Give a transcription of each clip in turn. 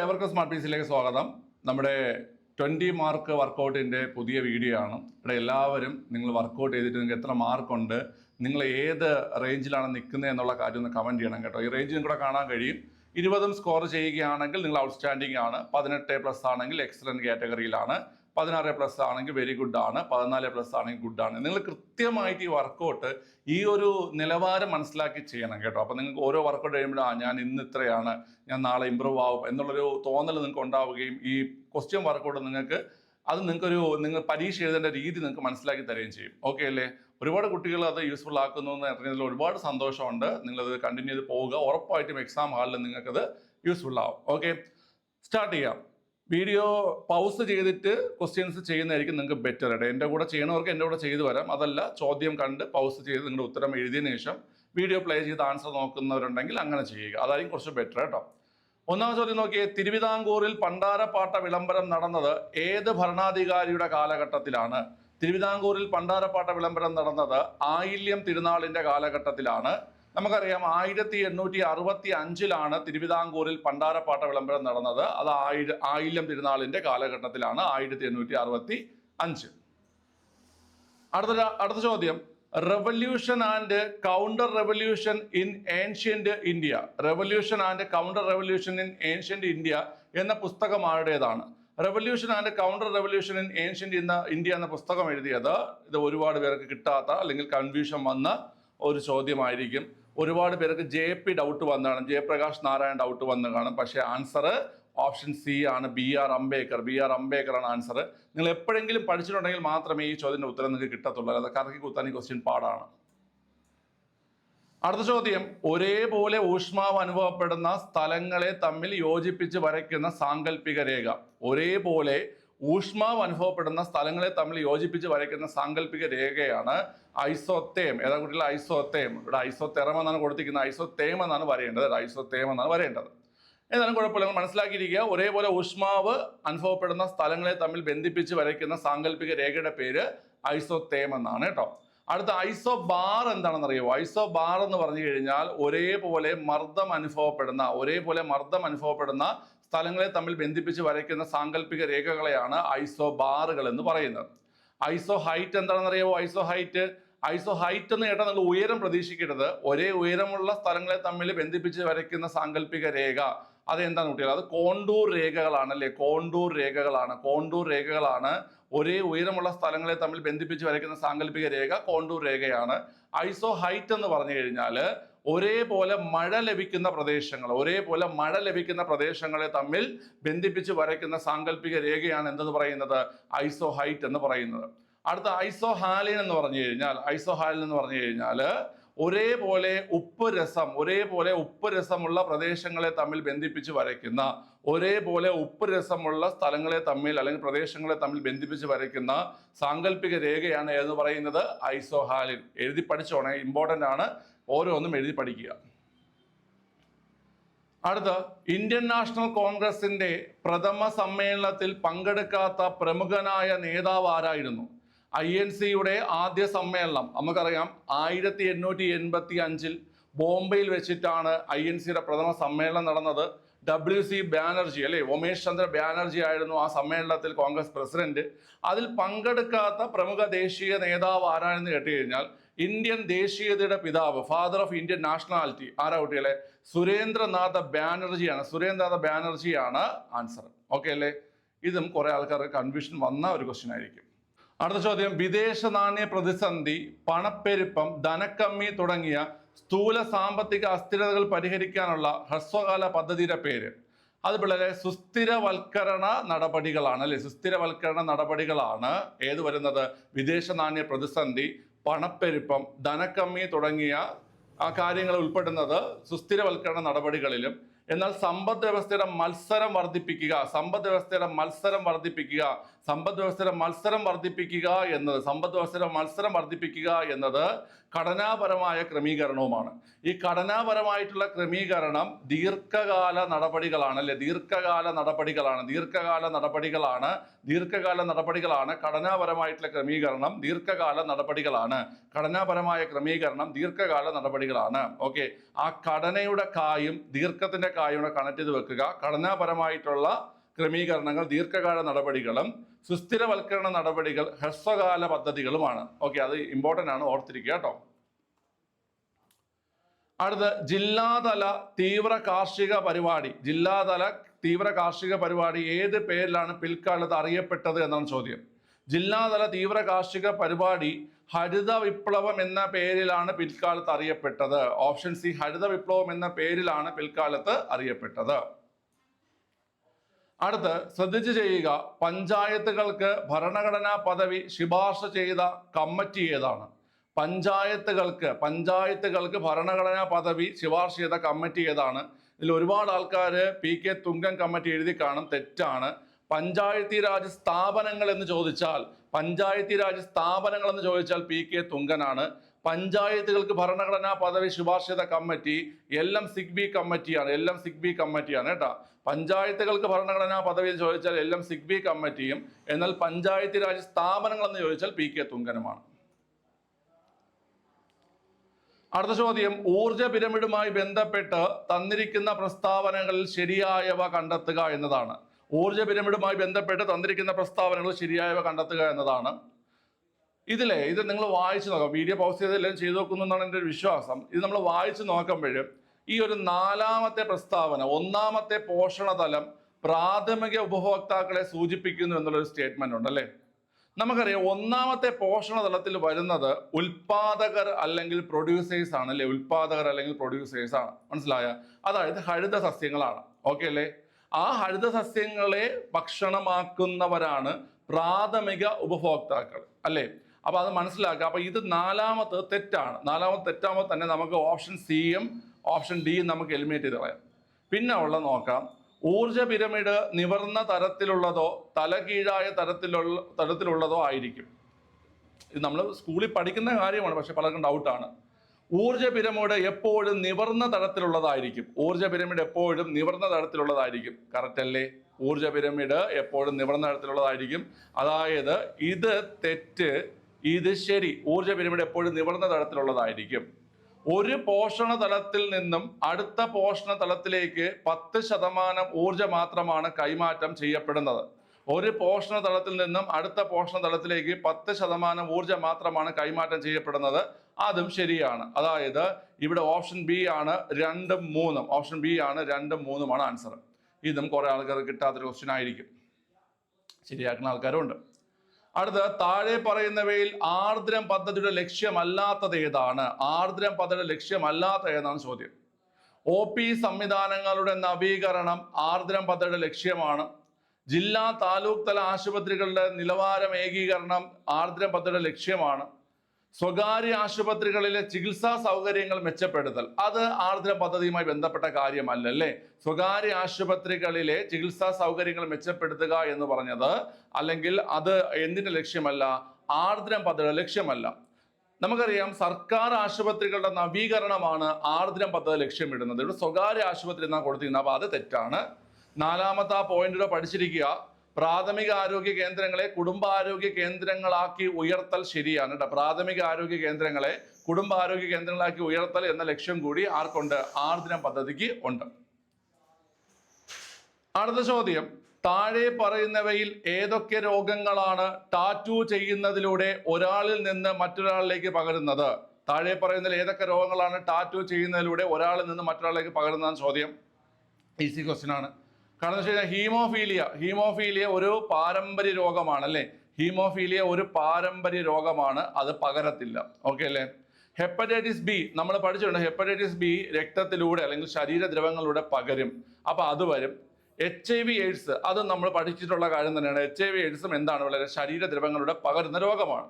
ഏവർക്കും സ്മാർട്ട് പീസിലേക്ക് സ്വാഗതം. നമ്മുടെ ട്വന്റി മാർക്ക് വർക്കൗട്ടിന്റെ പുതിയ വീഡിയോ ആണ്. ഇവിടെ എല്ലാവരും നിങ്ങൾ വർക്കൗട്ട് ചെയ്തിട്ട് നിങ്ങൾക്ക് എത്ര മാർക്കുണ്ട് നിങ്ങൾ ഏത് റേഞ്ചിലാണ് നിൽക്കുന്നത് എന്നുള്ള കാര്യം ഒന്ന് കമന്റ് ചെയ്യണം കേട്ടോ. ഈ റേഞ്ച് നിങ്ങളുടെ കാണാൻ കഴിയും. ഇരുപതും സ്കോർ ചെയ്യുകയാണെങ്കിൽ നിങ്ങൾ ഔട്ട്സ്റ്റാൻഡിംഗ് ആണ്. പതിനെട്ട് പ്ലസ് ആണെങ്കിൽ എക്സലന്റ് കാറ്റഗറിയിലാണ് പതിനാറ് പ്ലസ് ആണെങ്കിൽ വെരി ഗുഡ് ആണ് പതിനാല് പ്ലസ് ആണെങ്കിൽ ഗുഡ് ആണ്. നിങ്ങൾ കൃത്യമായിട്ട് ഈ വർക്കൗട്ട് ഈ ഒരു നിലവാരം മനസ്സിലാക്കി ചെയ്യണം കേട്ടോ. അപ്പം നിങ്ങൾക്ക് ഓരോ വർക്കൗട്ട് കഴിയുമ്പോഴും ആ ഞാൻ ഇന്ന് ഇത്രയാണ് ഞാൻ നാളെ ഇമ്പ്രൂവ് ആവും എന്നുള്ളൊരു തോന്നൽ നിങ്ങൾക്ക് ഉണ്ടാവുകയും ഈ ക്വസ്റ്റ്യൻ വർക്കൗട്ട് നിങ്ങൾക്ക് അത് നിങ്ങൾക്കൊരു നിങ്ങൾ പരീക്ഷ എഴുതേണ്ട രീതി നിങ്ങൾക്ക് മനസ്സിലാക്കി തരുകയും ചെയ്യും. ഓക്കെ അല്ലേ? ഒരുപാട് കുട്ടികൾ അത് യൂസ്ഫുൾ ആക്കുന്നു എന്ന് അറിഞ്ഞതിൽ ഒരുപാട് സന്തോഷമുണ്ട്. നിങ്ങളത് കണ്ടിന്യൂ ചെയ്ത് പോവുക. ഉറപ്പായിട്ടും എക്സാം ഹാളിൽ നിങ്ങൾക്കത് യൂസ്ഫുൾ ആവും. ഓക്കെ സ്റ്റാർട്ട് ചെയ്യാം. വീഡിയോ പൗസ് ചെയ്തിട്ട് ക്വസ്റ്റ്യൻസ് ചെയ്യുന്നതായിരിക്കും നിങ്ങൾക്ക് ബെറ്റർ ആയിട്ട് എന്റെ കൂടെ ചെയ്യണവർക്ക് എന്റെ കൂടെ ചെയ്തു വരാം അതല്ല ചോദ്യം കണ്ട് പൗസ് ചെയ്ത് നിങ്ങളുടെ ഉത്തരം എഴുതിയതിന് ശേഷം വീഡിയോ പ്ലേ ചെയ്ത് ആൻസർ നോക്കുന്നവരുണ്ടെങ്കിൽ അങ്ങനെ ചെയ്യുക. അതായിരിക്കും കുറച്ച് ബെറ്റർ കേട്ടോ. ഒന്നാം ചോദ്യം നോക്കിയേ തിരുവിതാംകൂറിൽ പണ്ടാരപ്പാട്ട വിളംബരം നടന്നത് ഏത് ഭരണാധികാരിയുടെ കാലഘട്ടത്തിലാണ്? തിരുവിതാംകൂറിൽ പണ്ടാരപ്പാട്ട വിളംബരം നടന്നത് ആയില്യം തിരുനാളിന്റെ കാലഘട്ടത്തിലാണ്. നമുക്കറിയാം ആയിരത്തി എണ്ണൂറ്റി അറുപത്തി അഞ്ചിലാണ് തിരുവിതാംകൂറിൽ പണ്ടാരപ്പാട്ട വിളംബരം നടന്നത്. അത് ആയിര ആയില്യം തിരുനാളിന്റെ കാലഘട്ടത്തിലാണ് ആയിരത്തി എണ്ണൂറ്റി അറുപത്തി അഞ്ച് അടുത്ത അടുത്ത ചോദ്യം. Revolution and counter revolution in ancient India revolution and counter revolution in ancient India എന്ന പുസ്തകം ആരുടേതാണ്? Revolution and counter revolution in ancient ഇന്ന ഇന്ത്യ എന്ന പുസ്തകം എഴുതിയത് ഇത് ഒരുപാട് പേർക്ക് കിട്ടാത്ത അല്ലെങ്കിൽ കൺഫ്യൂഷൻ വന്ന ഒരു ചോദ്യമായിരിക്കും. ഒരുപാട് പേർക്ക് ജെ പി ഡൗട്ട് വന്നതാണ് ജയപ്രകാശ് നാരായൺ ഡൗട്ട് വന്ന് കാണും. പക്ഷേ ആൻസർ ഓപ്ഷൻ സി ആണ്. B R Ambedkar. B R Ambedkar ആണ് ആൻസർ നിങ്ങൾ എപ്പോഴെങ്കിലും പഠിച്ചിട്ടുണ്ടെങ്കിൽ മാത്രമേ ഈ ചോദ്യത്തിന്റെ ഉത്തരം നിങ്ങൾക്ക് കിട്ടത്തുള്ളൂ. അല്ലാതെ കറക്കി കുത്താൻ ഈ ക്വസ്റ്റ്യൻ പാടാണ്. അടുത്ത ചോദ്യം. ഒരേപോലെ ഊഷ്മാവ് അനുഭവപ്പെടുന്ന സ്ഥലങ്ങളെ തമ്മിൽ യോജിപ്പിച്ച് വരയ്ക്കുന്ന സാങ്കല്പിക രേഖ. ഒരേപോലെ ഊഷ്മാവ് അനുഭവപ്പെടുന്ന സ്ഥലങ്ങളെ തമ്മിൽ യോജിപ്പിച്ച് വരയ്ക്കുന്ന സാങ്കല്പിക രേഖയാണ് ഐസോത്തേം. ഏതാ കുട്ടികൾ ഐസോത്തേം. ഇവിടെ ഐസോതെറം എന്നാണ് കൊടുത്തിരിക്കുന്നത്. ഐസോത്തേം എന്നാണ് വരേണ്ടത്. ഐസോത്തേം എന്നാണ് വരേണ്ടത്. എന്നാലും കുഴപ്പമില്ല. നിങ്ങൾ മനസ്സിലാക്കിയിരിക്കുക. ഒരേപോലെ ഊഷ്മാവ് അനുഭവപ്പെടുന്ന സ്ഥലങ്ങളെ തമ്മിൽ ബന്ധിപ്പിച്ച് വരയ്ക്കുന്ന സാങ്കല്പിക രേഖയുടെ പേര് ഐസോത്തേം എന്നാണ് കേട്ടോ. അടുത്ത ഐസോ ബാർ എന്താണെന്ന് അറിയുമോ ഐസോ ബാർ എന്ന് പറഞ്ഞു കഴിഞ്ഞാൽ ഒരേപോലെ മർദ്ദം അനുഭവപ്പെടുന്ന ഒരേപോലെ മർദ്ദം അനുഭവപ്പെടുന്ന സ്ഥലങ്ങളെ തമ്മിൽ ബന്ധിപ്പിച്ച് വരയ്ക്കുന്ന സാങ്കല്പിക രേഖകളെയാണ് ഐസോ ബാറുകൾ എന്ന് പറയുന്നത്. ഐസോ ഹൈറ്റ് എന്താണെന്ന് അറിയാമോ ഐസോ ഹൈറ്റ് ഐസോ ഹൈറ്റ് എന്ന് കേട്ടാൽ നിങ്ങൾ ഉയരം പ്രതീക്ഷിക്കരുത്. ഒരേ ഉയരമുള്ള സ്ഥലങ്ങളെ തമ്മിൽ ബന്ധിപ്പിച്ച് വരയ്ക്കുന്ന സാങ്കല്പിക രേഖ. അതെന്താണെന്ന് കുട്ടികൾ അത് കോണ്ടൂർ രേഖകളാണ് അല്ലേ? കോണ്ടൂർ രേഖകളാണ്. കോണ്ടൂർ രേഖകളാണ് ഒരേ ഉയരമുള്ള സ്ഥലങ്ങളെ തമ്മിൽ ബന്ധിപ്പിച്ച് വരയ്ക്കുന്ന സാങ്കല്പിക രേഖ കോണ്ടൂർ രേഖയാണ്. ഐസോ ഹൈറ്റ് എന്ന് പറഞ്ഞു കഴിഞ്ഞാൽ ഒരേപോലെ മഴ ലഭിക്കുന്ന പ്രദേശങ്ങൾ ഒരേപോലെ മഴ ലഭിക്കുന്ന പ്രദേശങ്ങളെ തമ്മിൽ ബന്ധിപ്പിച്ച് വരയ്ക്കുന്ന സാങ്കല്പിക രേഖയാണ് എന്തെന്ന് പറയുന്നത്? ഐസോ ഹൈറ്റ് എന്ന് പറയുന്നത്. അടുത്ത ഐസോ ഹാലിൻ എന്ന് പറഞ്ഞു കഴിഞ്ഞാൽ ഐസോ ഹാലിൻ എന്ന് പറഞ്ഞു കഴിഞ്ഞാൽ ഒരേപോലെ ഉപ്പ് രസം ഒരേപോലെ ഉപ്പ് രസമുള്ള പ്രദേശങ്ങളെ തമ്മിൽ ബന്ധിപ്പിച്ച് വരയ്ക്കുന്ന ഒരേപോലെ ഉപ്പ് രസമുള്ള സ്ഥലങ്ങളെ തമ്മിൽ അല്ലെങ്കിൽ പ്രദേശങ്ങളെ തമ്മിൽ ബന്ധിപ്പിച്ച് വരയ്ക്കുന്ന സാങ്കല്പിക രേഖയാണ് എന്ന് പറയുന്നത്? ഐസോഹാലിൻ. എഴുതി പഠിച്ചോണേ ഇമ്പോർട്ടന്റ് ആണ്. ഓരോന്നും എഴുതി പഠിക്കുക. അടുത്ത ഇന്ത്യൻ നാഷണൽ കോൺഗ്രസിന്റെ പ്രഥമ സമ്മേളനത്തിൽ പങ്കെടുക്കാത്ത പ്രമുഖനായ നേതാവ് ആരായിരുന്നു? ഐ എൻ സിയുടെ ആദ്യ സമ്മേളനം നമുക്കറിയാം ആയിരത്തി എണ്ണൂറ്റി എൺപത്തി അഞ്ചിൽ ബോംബെയിൽ വെച്ചിട്ടാണ് ഐ എൻ സിയുടെ പ്രഥമ സമ്മേളനം നടന്നത്. ഡബ്ല്യു സി ബാനർജി അല്ലേ? ഉമേഷ് ചന്ദ്ര ബാനർജി ആയിരുന്നു ആ സമ്മേളനത്തിൽ കോൺഗ്രസ് പ്രസിഡന്റ്. അതിൽ പങ്കെടുക്കാത്ത പ്രമുഖ ദേശീയ നേതാവ് ആരാണെന്ന് കേട്ട് കഴിഞ്ഞാൽ ഇന്ത്യൻ ദേശീയതയുടെ പിതാവ് ഫാദർ ഓഫ് ഇന്ത്യൻ നാഷണാലിറ്റി ആരാ കുട്ടികളെ സുരേന്ദ്രനാഥ ബാനർജിയാണ്. സുരേന്ദ്രനാഥ ബാനർജിയാണ് ആൻസർ ഓക്കെ അല്ലേ? ഇതും കുറേ ആൾക്കാർക്ക് കൺഫ്യൂഷൻ വന്ന ഒരു ക്വസ്റ്റ്യൻ ആയിരിക്കും. അടുത്ത ചോദ്യം. വിദേശ നാണ്യ പ്രതിസന്ധി പണപ്പെരുപ്പം ധനക്കമ്മി തുടങ്ങിയ സ്ഥൂല സാമ്പത്തിക അസ്ഥിരതകൾ പരിഹരിക്കാനുള്ള ഹ്രസ്വകാല പദ്ധതിയുടെ പേര്. അത് പിള്ളേരെ സുസ്ഥിരവൽക്കരണ നടപടികളാണ് അല്ലെ? സുസ്ഥിരവൽക്കരണ നടപടികളാണ് ഏത് വരുന്നത്? വിദേശ നാണ്യ പ്രതിസന്ധി പണപ്പെരുപ്പം ധനക്കമ്മി തുടങ്ങിയ ആ കാര്യങ്ങൾ ഉൾപ്പെടുന്നത് സുസ്ഥിരവൽക്കരണ നടപടികളിലും. എന്നാൽ സമ്പദ് വ്യവസ്ഥയുടെ മത്സരം വർദ്ധിപ്പിക്കുക സമ്പദ് വ്യവസ്ഥയുടെ മത്സരം വർദ്ധിപ്പിക്കുക സമ്പദ് വ്യവസ്ഥയുടെ മത്സരം വർദ്ധിപ്പിക്കുക എന്നത് സമ്പദ് വ്യവസ്ഥയുടെ മത്സരം വർദ്ധിപ്പിക്കുക എന്നത് ഘടനാപരമായ ക്രമീകരണവുമാണ്. ഈ ഘടനാപരമായിട്ടുള്ള ക്രമീകരണം ദീർഘകാല നടപടികളാണ് അല്ലെ? ദീർഘകാല നടപടികളാണ്. ദീർഘകാല നടപടികളാണ്. ദീർഘകാല നടപടികളാണ് ഘടനാപരമായിട്ടുള്ള ക്രമീകരണം ദീർഘകാല നടപടികളാണ്. ഘടനാപരമായ ക്രമീകരണം ദീർഘകാല നടപടികളാണ്. ഓക്കെ. ആ ഘടനയുടെ കായും ദീർഘത്തിന്റെ കായും കൂടെ കണക്ട് ചെയ്ത് വെക്കുക. ഘടനാപരമായിട്ടുള്ള ക്രമീകരണങ്ങൾ ദീർഘകാല നടപടികളും സുസ്ഥിരവൽക്കരണ നടപടികൾ ഹ്രസ്വകാല പദ്ധതികളുമാണ്. ഓക്കെ അത് ഇമ്പോർട്ടന്റ് ആണ് ഓർത്തിരിക്കുക കേട്ടോ. അടുത്ത ജില്ലാതല തീവ്ര കാർഷിക പരിപാടി. ജില്ലാതല തീവ്ര കാർഷിക പരിപാടി ഏത് പേരിലാണ് പിൽക്കാലത്ത് അറിയപ്പെട്ടത് എന്നാണ് ചോദ്യം. ജില്ലാതല തീവ്ര കാർഷിക പരിപാടി ഹരിത വിപ്ലവം എന്ന പേരിലാണ് പിൽക്കാലത്ത് അറിയപ്പെട്ടത്. ഓപ്ഷൻ സി ഹരിത വിപ്ലവം എന്ന പേരിലാണ് പിൽക്കാലത്ത് അറിയപ്പെട്ടത്. അടുത്ത് ശ്രദ്ധിച്ചു ചെയ്യുക പഞ്ചായത്തുകൾക്ക് ഭരണഘടനാ പദവി ശുപാർശ ചെയ്ത കമ്മിറ്റി ഏതാണ്? പഞ്ചായത്തുകൾക്ക് പഞ്ചായത്തുകൾക്ക് ഭരണഘടനാ പദവി ശുപാർശ ചെയ്ത കമ്മിറ്റി ഏതാണ്? ഇതിൽ ഒരുപാട് ആൾക്കാർ പി കെ തുങ്കൻ കമ്മിറ്റി എഴുതി കാണും തെറ്റാണ്. പഞ്ചായത്തി രാജ് സ്ഥാപനങ്ങൾ എന്ന് ചോദിച്ചാൽ പഞ്ചായത്തി രാജ് സ്ഥാപനങ്ങൾ എന്ന് ചോദിച്ചാൽ പി കെ തുങ്കനാണ്. പഞ്ചായത്തുകൾക്ക് ഭരണഘടനാ പദവി ശുപാർശിത കമ്മിറ്റി എൽ എം സിഗ്ബി കമ്മിറ്റിയാണ്. എൽ എം സിഗ്ബി കമ്മിറ്റിയാണ് കേട്ടോ. പഞ്ചായത്തുകൾക്ക് ഭരണഘടനാ പദവി ചോദിച്ചാൽ എൽ എം സിഗ്ബി കമ്മിറ്റിയും എന്നാൽ പഞ്ചായത്ത് രാജ് സ്ഥാപനങ്ങൾ എന്ന് ചോദിച്ചാൽ പി കെ തുങ്കനുമാണ്. അടുത്ത ചോദ്യം. ഊർജ പിരമിഡുമായി ബന്ധപ്പെട്ട് തന്നിരിക്കുന്ന പ്രസ്താവനകളിൽ ശരിയായവ കണ്ടെത്തുക എന്നതാണ്. ഊർജ പിരമിഡുമായി ബന്ധപ്പെട്ട് തന്നിരിക്കുന്ന പ്രസ്താവനകൾ ശരിയായവ കണ്ടെത്തുക എന്നതാണ്. ഇതിലെ ഇത് നിങ്ങൾ വായിച്ചു നോക്കാം. വീഡിയോ പോസ്റ്റ് ചെയ്തെല്ലാം ചെയ്തു നോക്കുന്നു എന്നാണ് എന്റെ ഒരു വിശ്വാസം. ഇത് നമ്മൾ വായിച്ചു നോക്കുമ്പോൾ ഈ ഒരു നാലാമത്തെ പ്രസ്താവന ഒന്നാമത്തെ പോഷണതലം പ്രാഥമിക ഉപഭോക്താക്കളെ സൂചിപ്പിക്കുന്നു എന്നുള്ളൊരു സ്റ്റേറ്റ്മെന്റ് ഉണ്ട് അല്ലേ? നമുക്കറിയാം ഒന്നാമത്തെ പോഷണതലത്തിൽ വരുന്നത് ഉൽപാദകർ അല്ലെങ്കിൽ പ്രൊഡ്യൂസേഴ്സ് ആണ് അല്ലെ? ഉൽപാദകർ അല്ലെങ്കിൽ പ്രൊഡ്യൂസേഴ്സ് ആണ്. മനസ്സിലായ? അതായത് ഹരിത സസ്യങ്ങളാണ്. ഓക്കെ അല്ലേ? ആ ഹരിത സസ്യങ്ങളെ ഭക്ഷണമാക്കുന്നവരാണ് പ്രാഥമിക ഉപഭോക്താക്കൾ അല്ലേ? അപ്പൊ അത് മനസ്സിലാക്കുക. അപ്പോൾ ഇത് നാലാമത്തെ തെറ്റാണ്. നാലാമത്തെ തെറ്റാകുമ്പോൾ തന്നെ നമുക്ക് ഓപ്ഷൻ സിയും ഓപ്ഷൻ ഡിയും നമുക്ക് എലിമിനേറ്റ് ചെയ്ത് കളയാം. പിന്നെ ഉള്ള നോക്കാം. ഊർജ പിരമിഡ് നിവർന്ന തരത്തിലുള്ളതോ തലകീഴായ തരത്തിലുള്ള തരത്തിലുള്ളതോ ആയിരിക്കും. ഇത് നമ്മൾ സ്കൂളിൽ പഠിക്കുന്ന കാര്യമാണ് പക്ഷെ പലർക്കും ഡൗട്ടാണ് ഊർജ പിരമിഡ് എപ്പോഴും നിവർന്ന തരത്തിലുള്ളതായിരിക്കും. ഊർജ പിരമിഡ് എപ്പോഴും നിവർന്ന തരത്തിലുള്ളതായിരിക്കും. കറക്റ്റ് അല്ലേ? ഊർജ പിരമിഡ് എപ്പോഴും നിവർന്ന തരത്തിലുള്ളതായിരിക്കും. അതായത് ഇത് തെറ്റ് ഇത് ശരി ഊർജ പിരമിഡ് എപ്പോഴും നിവർന്ന തലത്തിലുള്ളതായിരിക്കും. ഒരു പോഷണ തലത്തിൽ നിന്നും അടുത്ത പോഷണ തലത്തിലേക്ക് പത്ത് ശതമാനം ഊർജ മാത്രമാണ് കൈമാറ്റം ചെയ്യപ്പെടുന്നത്. ഒരു പോഷണ തലത്തിൽ നിന്നും അടുത്ത പോഷണ തലത്തിലേക്ക് പത്ത് ശതമാനം ഊർജ മാത്രമാണ് കൈമാറ്റം ചെയ്യപ്പെടുന്നത്. അതും ശരിയാണ്. അതായത് ഇവിടെ ഓപ്ഷൻ ബി ആണ് രണ്ടും മൂന്നും. ഓപ്ഷൻ ബി ആണ് രണ്ടും മൂന്നുമാണ് ആൻസർ. ഇതും കുറെ ആൾക്കാർ കിട്ടാത്തൊരു ക്വസ്റ്റ്യൻ ആയിരിക്കും. ശരിയാക്കുന്ന ആൾക്കാരും ഉണ്ട് അടുത്ത താഴെ പറയുന്നവയിൽ ആർദ്രം പദ്ധതിയുടെ ലക്ഷ്യമല്ലാത്തത് ഏതാണ്? ആർദ്രം പദ്ധതിയുടെ ലക്ഷ്യമല്ലാത്ത ഏതാണ് ചോദ്യം? ഒ പി സംവിധാനങ്ങളുടെ നവീകരണം ആർദ്രം പദ്ധതിയുടെ ലക്ഷ്യമാണ്. ജില്ലാ താലൂക്ക് തല ആശുപത്രികളുടെ നിലവാരം ഏകീകരണം ആർദ്രം പദ്ധതിയുടെ ലക്ഷ്യമാണ്. സ്വകാര്യ ആശുപത്രികളിലെ ചികിത്സാ സൗകര്യങ്ങൾ മെച്ചപ്പെടുത്തൽ. അത് ആർദ്ര പദ്ധതിയുമായി ബന്ധപ്പെട്ട കാര്യമല്ല അല്ലേ സ്വകാര്യ ആശുപത്രികളിലെ ചികിത്സാ സൗകര്യങ്ങൾ മെച്ചപ്പെടുത്തുക എന്ന് പറഞ്ഞത് അല്ലെങ്കിൽ അത് എന്തിന്റെ ലക്ഷ്യമല്ല? ആർദ്രം പദ്ധതി ലക്ഷ്യമല്ല. നമുക്കറിയാം സർക്കാർ ആശുപത്രികളുടെ നവീകരണമാണ് ആർദ്രം പദ്ധതി ലക്ഷ്യമിടുന്നത്. ഇവിടെ സ്വകാര്യ ആശുപത്രി എന്നാണ് കൊടുത്തിരുന്നത് അപ്പൊ അത് തെറ്റാണ്. നാലാമത്തെ ആ പോയിന്റിലൂടെ പഠിച്ചിരിക്കുക. പ്രാഥമിക ആരോഗ്യ കേന്ദ്രങ്ങളെ കുടുംബാരോഗ്യ കേന്ദ്രങ്ങളാക്കി ഉയർത്തൽ ശരിയാണ് കേട്ടോ പ്രാഥമിക ആരോഗ്യ കേന്ദ്രങ്ങളെ കുടുംബാരോഗ്യ കേന്ദ്രങ്ങളാക്കി ഉയർത്തൽ എന്ന ലക്ഷ്യം കൂടി ആർക്കുണ്ട്? ആർദ്രം പദ്ധതിക്ക് ഉണ്ട്. അടുത്ത ചോദ്യം. താഴെ പറയുന്നവയിൽ ഏതൊക്കെ രോഗങ്ങളാണ് ടാറ്റു ചെയ്യുന്നതിലൂടെ ഒരാളിൽ നിന്ന് മറ്റൊരാളിലേക്ക് പകരുന്നത്? താഴെ പറയുന്നതിൽ ഏതൊക്കെ രോഗങ്ങളാണ് ടാറ്റു ചെയ്യുന്നതിലൂടെ ഒരാളിൽ നിന്ന് മറ്റൊരാളിലേക്ക് പകരുന്നതെന്ന് ചോദ്യം. ഈസി ക്വസ്റ്റ്യൻ ആണ്. കാരണം വെച്ച് കഴിഞ്ഞാൽ ഹീമോഫീലിയ. ഹീമോഫീലിയ ഒരു പാരമ്പര്യ രോഗമാണ് അല്ലേ ഹീമോഫീലിയ ഒരു പാരമ്പര്യ രോഗമാണ് അത് പകരത്തില്ല. ഓക്കെ അല്ലേ? ഹെപ്പറ്റൈറ്റിസ് ബി നമ്മൾ പഠിച്ചിട്ടുണ്ട് ഹെപ്പറ്റൈറ്റിസ് ബി രക്തത്തിലൂടെ അല്ലെങ്കിൽ ശരീര ദ്രവങ്ങളിലൂടെ പകരും. അപ്പൊ അത് വരും. എച്ച് ഐ വി എയ്ഡ്സ് അത് നമ്മൾ പഠിച്ചിട്ടുള്ള കാര്യം തന്നെയാണ്. എച്ച് ഐ വി എയ്ഡ്സും എന്താണ്? വളരെ ശരീര ശരീരദ്രവങ്ങളുടെ പകരുന്ന രോഗമാണ്.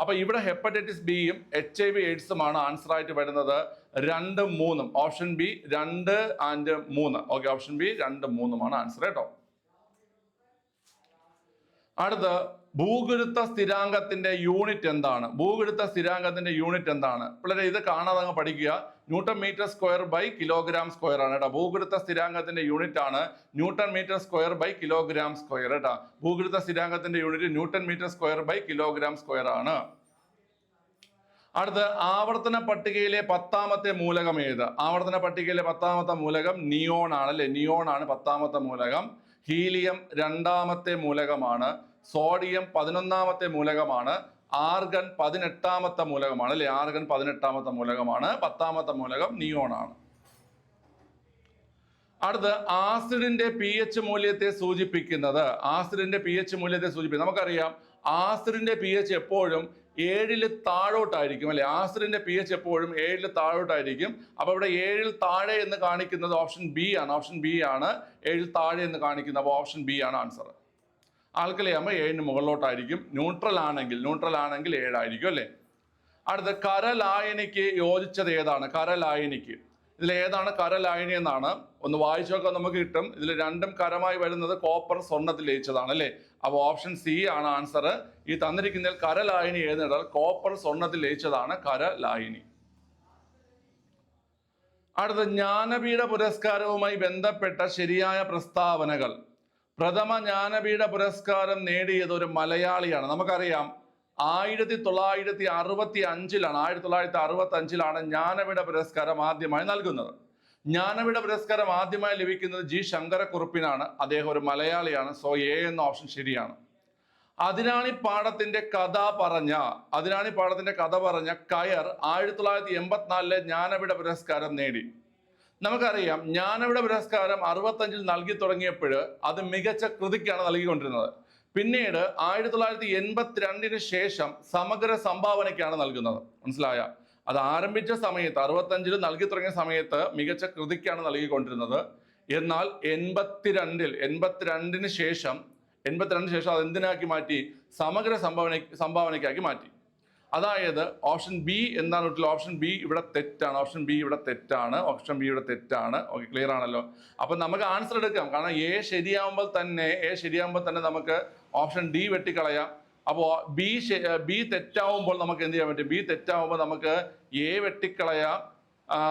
അപ്പൊ ഇവിടെ ഹെപ്പറ്റൈറ്റിസ് ബിയും എച്ച് ഐ വി എയ്ഡ്സുമാണ് ആൻസർ ആയിട്ട് വരുന്നത്. രണ്ടും മൂന്നും. ഓപ്ഷൻ ബി രണ്ട് ആൻഡ് മൂന്ന്. ഓക്കെ ഓപ്ഷൻ ബി രണ്ട് മൂന്നുമാണ് ആൻസർ കേട്ടോ. അടുത്ത് ഭൂഗുരുത്വ സ്ഥിരാങ്കത്തിന്റെ യൂണിറ്റ് എന്താണ്? ഭൂഗുരുത്വ സ്ഥിരാങ്കത്തിന്റെ യൂണിറ്റ് എന്താണ്? പിള്ളേരെ ഇത് കാണാതെ അങ്ങ് പഠിക്കുക. Newton metre square by kilogram square ആണ് കേട്ടോ. ഭൂഗുരുത്വ സ്ഥിരാങ്കത്തിന്റെ യൂണിറ്റ് ആണ് newton metre square by kilogram square കേട്ടോ ഭൂഗുരുത്വ സ്ഥിരാങ്കത്തിന്റെ unit newton metre square by kilogram square ആണ്. അടുത്ത് ആവർത്തന പട്ടികയിലെ പത്താമത്തെ മൂലകം ഏത്? ആവർത്തന പട്ടികയിലെ പത്താമത്തെ മൂലകം നിയോൺ ആണ് അല്ലെ? നിയോൺ ആണ് പത്താമത്തെ മൂലകം. ഹീലിയം രണ്ടാമത്തെ മൂലകമാണ്. സോഡിയം പതിനൊന്നാമത്തെ മൂലകമാണ്. ആർഗൺ പതിനെട്ടാമത്തെ മൂലകമാണ് അല്ലെ? ആർഗൺ പതിനെട്ടാമത്തെ മൂലകമാണ്. പത്താമത്തെ മൂലകം നിയോൺ ആണ്. അടുത്ത് ആസിഡിന്റെ പി എച്ച് മൂല്യത്തെ സൂചിപ്പിക്കുന്നത്. ആസിഡിന്റെ പി എച്ച് മൂല്യത്തെ സൂചിപ്പിക്കുന്നത്. നമുക്കറിയാം ആസിഡിന്റെ പി എച്ച് എപ്പോഴും ഏഴിൽ താഴോട്ടായിരിക്കും അല്ലെ? ആസിഡിന്റെ പി എച്ച് എപ്പോഴും ഏഴിൽ താഴോട്ടായിരിക്കും. അപ്പൊ ഇവിടെ ഏഴിൽ താഴെ എന്ന് കാണിക്കുന്നത് ഓപ്ഷൻ ബി ആണ്. ഓപ്ഷൻ ബി ആണ്. ഏഴിൽ താഴെ എന്ന് കാണിക്കുന്നത് അപ്പോൾ ഓപ്ഷൻ ബി ആണ് ആൻസർ. ആൽക്കലയാകുമ്പോൾ ഏഴിന് മുകളിലോട്ടായിരിക്കും. ന്യൂട്രൽ ആണെങ്കിൽ ന്യൂട്രൽ ആണെങ്കിൽ ഏഴായിരിക്കും അല്ലേ? അടുത്ത കരലായനിക്ക് യോജിച്ചത് ഏതാണ്? കരലായനിക്ക്. ഇതിൽ ഏതാണ് കരലായനി എന്നാണ്. ഒന്ന് വായിച്ചു നോക്കാൻ നമുക്ക് കിട്ടും. ഇതിൽ രണ്ടും കരമായി വരുന്നത് കോപ്പർ സ്വർണത്തിൽ ലയിച്ചതാണ് അല്ലേ? അപ്പോൾ ഓപ്ഷൻ സി ആണ് ആൻസർ ഈ തന്നിരിക്കുന്നതിൽ കരലായനി ഏതെന്നാൽ കോപ്പർ സ്വർണത്തിൽ ലയിച്ചതാണ് കരലായനി. അടുത്ത ജ്ഞാനപീഠ പുരസ്കാരവുമായി ബന്ധപ്പെട്ട ശരിയായ പ്രസ്താവനകൾ. പ്രഥമ ജ്ഞാനപീഠ പുരസ്കാരം നേടിയത് ഒരു മലയാളിയാണ്. നമുക്കറിയാം ആയിരത്തി തൊള്ളായിരത്തി അറുപത്തി അഞ്ചിലാണ് ആയിരത്തി തൊള്ളായിരത്തി അറുപത്തി അഞ്ചിലാണ് ജ്ഞാനപീഠ പുരസ്കാരം ആദ്യമായി നൽകുന്നത്. ജ്ഞാനപീഠ പുരസ്കാരം ആദ്യമായി ലഭിക്കുന്നത് ജി ശങ്കരക്കുറുപ്പിനാണ്. അദ്ദേഹം ഒരു മലയാളിയാണ് സോ എ എന്ന ഓപ്ഷൻ ശരിയാണ്. അതിനാണി പാഠത്തിന്റെ കഥ പറഞ്ഞ അതിനാണി പാഠത്തിന്റെ കഥ പറഞ്ഞ കയർ ആയിരത്തി തൊള്ളായിരത്തി എൺപത്തിനാലിലെ ജ്ഞാനപീഠ പുരസ്കാരം നേടി. നമുക്കറിയാം ജ്ഞാനപീഠ പുരസ്കാരം അറുപത്തഞ്ചിൽ നൽകി തുടങ്ങിയപ്പോൾ അത് മികച്ച കൃതിക്കാണ് നൽകിക്കൊണ്ടിരുന്നത്. പിന്നീട് ആയിരത്തി തൊള്ളായിരത്തി എൺപത്തിരണ്ടിന് ശേഷം സമഗ്ര സംഭാവനയ്ക്കാണ് നൽകുന്നത്. മനസ്സിലായ? അത് ആരംഭിച്ച സമയത്ത് അറുപത്തഞ്ചിൽ നൽകി തുടങ്ങിയ സമയത്ത് മികച്ച കൃതിക്കാണ് നൽകിക്കൊണ്ടിരുന്നത്. എന്നാൽ എൺപത്തിരണ്ടിൽ എൺപത്തിരണ്ടിന് ശേഷം എൺപത്തിരണ്ടിന് ശേഷം അത് എന്തിനാക്കി മാറ്റി? സമഗ്ര സംഭാവന സംഭാവനയ്ക്കാക്കി മാറ്റി. അതായത് ഓപ്ഷൻ ബി എന്താണ് ഓപ്ഷൻ ബി ഇവിടെ തെറ്റാണ്. ഓപ്ഷൻ ബി ഇവിടെ തെറ്റാണ്. ഓപ്ഷൻ ബി ഇവിടെ തെറ്റാണ്. ഓക്കെ ക്ലിയർ ആണല്ലോ? അപ്പൊ നമുക്ക് ആൻസർ എടുക്കാം. കാരണം എ ശരിയാകുമ്പോൾ തന്നെ എ ശരിയാകുമ്പോൾ തന്നെ നമുക്ക് ഓപ്ഷൻ ഡി വെട്ടിക്കളയാം. അപ്പോൾ ബി ബി തെറ്റാവുമ്പോൾ നമുക്ക് എന്ത് ചെയ്യാൻ പറ്റും? ബി തെറ്റാവുമ്പോൾ നമുക്ക് എ വെട്ടിക്കളയാം.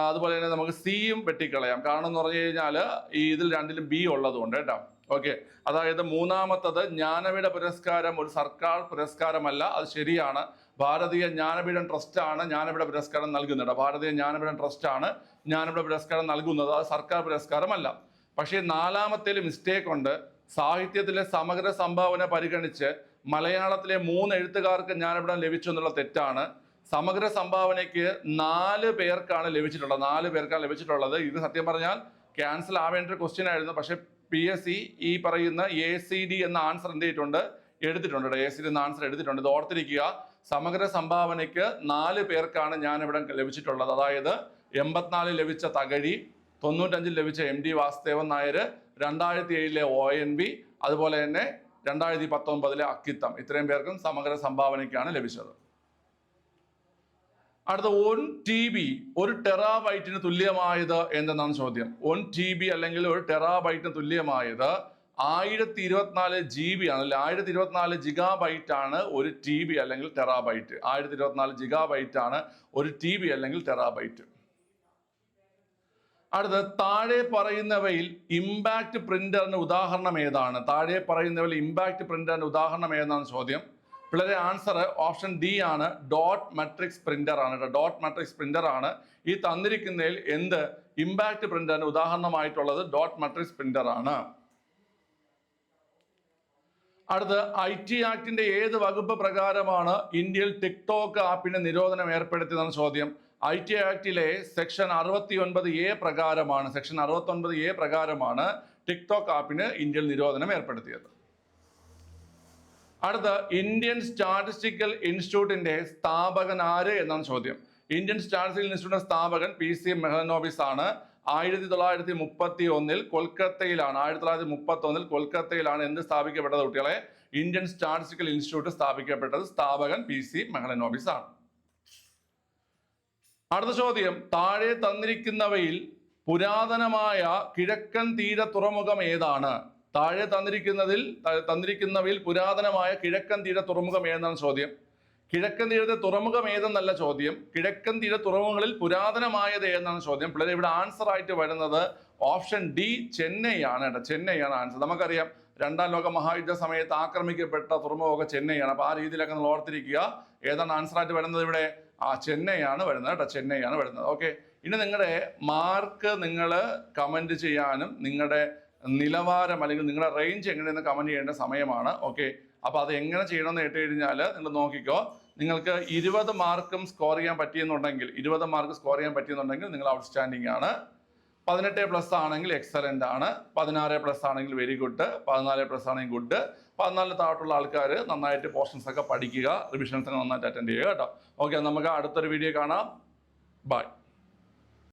അതുപോലെ തന്നെ നമുക്ക് സിയും വെട്ടിക്കളയാം. കാരണം എന്ന് പറഞ്ഞു കഴിഞ്ഞാൽ ഈ ഇതിൽ രണ്ടിലും ബി ഉള്ളതുകൊണ്ട് കേട്ടോ. ഓക്കെ. അതായത് മൂന്നാമത്തത് ജ്ഞാനപീഠ പുരസ്കാരം ഒരു സർക്കാർ പുരസ്കാരമല്ല അത് ശരിയാണ്. ഭാരതീയ ജ്ഞാനപീഠം ട്രസ്റ്റാണ് ജ്ഞാനപീഠ പുരസ്കാരം നൽകുന്നത് ഭാരതീയ ജ്ഞാനപീഠം ട്രസ്റ്റാണ് ജ്ഞാനപീഠ പുരസ്കാരം നൽകുന്നത്. അത് സർക്കാർ പുരസ്കാരമല്ല. പക്ഷേ നാലാമത്തേൽ മിസ്റ്റേക്ക് ഉണ്ട്. സാഹിത്യത്തിലെ സമഗ്ര സംഭാവന പരിഗണിച്ച് മലയാളത്തിലെ മൂന്ന് എഴുത്തുകാർക്ക് ജ്ഞാനപീഠം ലഭിച്ചു എന്നുള്ള തെറ്റാണ്. സമഗ്ര സംഭാവനയ്ക്ക് നാല് പേർക്കാണ് ലഭിച്ചിട്ടുള്ളത്. നാല് പേർക്കാണ് ലഭിച്ചിട്ടുള്ളത്. ഇത് സത്യം പറഞ്ഞാൽ ക്യാൻസൽ ആവേണ്ട ഒരു ക്വസ്റ്റ്യൻ ആയിരുന്നു. പക്ഷെ പി എസ് സി ഈ പറയുന്ന എ സി ഡി എന്ന ആൻസർ എന്ത് ചെയ്തിട്ടുണ്ട്? എടുത്തിട്ടുണ്ട് എ സി ഡി എന്ന ആൻസർ എടുത്തിട്ടുണ്ട്. ഇത് ഓർത്തിരിക്കുക. സമഗ്ര സംഭാവനയ്ക്ക് നാല് പേർക്കാണ് ജ്ഞാനപീഠം ലഭിച്ചിട്ടുള്ളത്. അതായത് എൺപത്തിനാലിൽ ലഭിച്ച തകഴി തൊണ്ണൂറ്റഞ്ചിൽ ലഭിച്ച എം ഡി വാസുദേവൻ നായർ രണ്ടായിരത്തി ഏഴിലെ ഒ എൻ വി അതുപോലെ തന്നെ രണ്ടായിരത്തി പത്തൊമ്പതിലെ അക്കിത്തം. ഇത്രയും പേർക്കും സമഗ്ര സംഭാവനയ്ക്കാണ് ലഭിച്ചത്. അടുത്ത ഒൻ ടി ബി ഒരു ടെറാബൈറ്റിന് തുല്യമായത് എന്തെന്നാണ് ചോദ്യം? ഒൻ ടി ബി അല്ലെങ്കിൽ ഒരു ടെറാബൈറ്റിന് തുല്യമായത് ആയിരത്തി ഇരുപത്തിനാല് ജി ബി ആണ്. അല്ലെ ആയിരത്തി ഇരുപത്തിനാല് ജിഗാബൈറ്റ് ആണ് ഒരു ടി ബി അല്ലെങ്കിൽ ടെറാബൈറ്റ് ആയിരത്തി ഇരുപത്തിനാല് ജിഗാബൈറ്റ് ആണ് ഒരു ടി ബി അല്ലെങ്കിൽ ടെറാബൈറ്റ് അടുത്ത് താഴെ പറയുന്നവയിൽ ഇമ്പാക്ട് പ്രിന്ററിന് ഉദാഹരണം ഏതാണ്? താഴെ പറയുന്നവയിൽ ഇമ്പാക്ട് പ്രിന്ററിന് ഉദാഹരണം ഏതാണ് ചോദ്യം? പിള്ളേരെ ആൻസർ ഓപ്ഷൻ ഡി ആണ് ഡോട്ട് മെട്രിക്സ് പ്രിന്റർ ആണ് ഡോട്ട് മെട്രിക്സ് പ്രിന്റർ ആണ്. ഈ തന്നിരിക്കുന്നതിൽ എന്ത്? ഇമ്പാക്ട് പ്രിന്ററിന് ഉദാഹരണമായിട്ടുള്ളത് ഡോട്ട് മെട്രിക്സ് പ്രിന്റർ ആണ്. അടുത്ത് ഐ ടി ആക്ടിന്റെ ഏത് വകുപ്പ് പ്രകാരമാണ് ഇന്ത്യയിൽ ടിക്ടോക്ക് ആപ്പിന് നിരോധനം ഏർപ്പെടുത്തിയതെന്ന ചോദ്യം. ഐ ടി ആക്ടിലെ സെക്ഷൻ അറുപത്തി ഒൻപത് എ പ്രകാരമാണ് സെക്ഷൻ അറുപത്തി ഒൻപത് എ പ്രകാരമാണ് ടിക്ടോക്ക് ആപ്പിന് ഇന്ത്യയിൽ നിരോധനം ഏർപ്പെടുത്തിയത്. അടുത്ത ഇന്ത്യൻ സ്റ്റാറ്റിസ്റ്റിക്കൽ ഇൻസ്റ്റിറ്റ്യൂട്ടിന്റെ സ്ഥാപകൻ ആര് എന്നാണ് ചോദ്യം. ഇന്ത്യൻ സ്റ്റാറ്റിസ്റ്റിക്കൽ ഇൻസ്റ്റിറ്റ്യൂട്ടിന്റെ സ്ഥാപകൻ പി സി മെഹനോബിസ് ആണ്. ആയിരത്തി തൊള്ളായിരത്തി മുപ്പത്തി ഒന്നിൽ കൊൽക്കത്തയിലാണ് ആയിരത്തി തൊള്ളായിരത്തി മുപ്പത്തി ഒന്നിൽ കൊൽക്കത്തയിലാണ് എന്ത് സ്ഥാപിക്കപ്പെട്ടത് കുട്ടികളെ? ഇന്ത്യൻ സ്റ്റാറ്റിസ്റ്റിക്കൽ ഇൻസ്റ്റിറ്റ്യൂട്ട് സ്ഥാപിക്കപ്പെട്ടത് സ്ഥാപകൻ പി സി മെഹനോബിസ് ആണ്. അടുത്ത ചോദ്യം താഴെ തന്നിരിക്കുന്നവയിൽ പുരാതനമായ കിഴക്കൻ തീര തുറമുഖം ഏതാണ്? താഴെ തന്നിരിക്കുന്നതിൽ തന്നിരിക്കുന്നവയിൽ പുരാതനമായ കിഴക്കൻ തീര തുറമുഖം ഏതാണ് ചോദ്യം? കിഴക്കൻ തീരത്തെ തുറമുഖം ഏതെന്നല്ല ചോദ്യം. കിഴക്കൻ തീര തുറമുഖങ്ങളിൽ പുരാതനമായത് ഏതെന്നാണ് ചോദ്യം? പിള്ളേർ ഇവിടെ ആൻസർ ആയിട്ട് വരുന്നത് ഓപ്ഷൻ ഡി ചെന്നൈ ആണ് കേട്ടോ. ചെന്നൈയാണ് ആൻസർ നമുക്കറിയാം രണ്ടാം ലോക മഹായുദ്ധ സമയത്ത് ആക്രമിക്കപ്പെട്ട തുറമുഖമൊക്കെ ചെന്നൈയാണ്. അപ്പോൾ ആ രീതിയിലൊക്കെ നമ്മൾ ഓർത്തിരിക്കുക. ഏതാണ് ആൻസർ ആയിട്ട് വരുന്നത് ഇവിടെ? ആ ചെന്നൈയാണ് വരുന്നത് കേട്ടോ ചെന്നൈയാണ് വരുന്നത്. ഓക്കെ ഇനി നിങ്ങളുടെ മാർക്ക് നിങ്ങൾ കമന്റ് ചെയ്യാനും നിങ്ങളുടെ നിലവാരം അല്ലെങ്കിൽ നിങ്ങളുടെ റേഞ്ച് എങ്ങനെയെന്ന് കമന്റ് ചെയ്യേണ്ട സമയമാണ്. ഓക്കെ അപ്പോൾ അത് എങ്ങനെ ചെയ്യണമെന്ന് കേട്ട് കഴിഞ്ഞാൽ നിങ്ങൾ നോക്കിക്കോ. നിങ്ങൾക്ക് ഇരുപത് മാർക്കും സ്കോർ ചെയ്യാൻ പറ്റിയെന്നുണ്ടെങ്കിൽ ഇരുപത് മാർക്ക് സ്കോർ ചെയ്യാൻ പറ്റിയെന്നുണ്ടെങ്കിൽ നിങ്ങൾ ഔട്ട്സ്റ്റാൻഡിംഗ് ആണ്. പതിനെട്ട് പ്ലസ് ആണെങ്കിൽ എക്സലന്റ് ആണ്. പതിനാറ് പ്ലസ് ആണെങ്കിൽ വെരി ഗുഡ് പതിനാല് പ്ലസ് ആണെങ്കിൽ ഗുഡ് പതിനാല് താഴോട്ടുള്ള ആൾക്കാർ നന്നായിട്ട് പോർഷൻസ് ഒക്കെ പഠിക്കുക. റിവിഷൻസ് നന്നായിട്ട് അറ്റൻഡ് ചെയ്യുക കേട്ടോ. ഓക്കെ നമുക്ക് അടുത്തൊരു വീഡിയോ കാണാം. ബൈ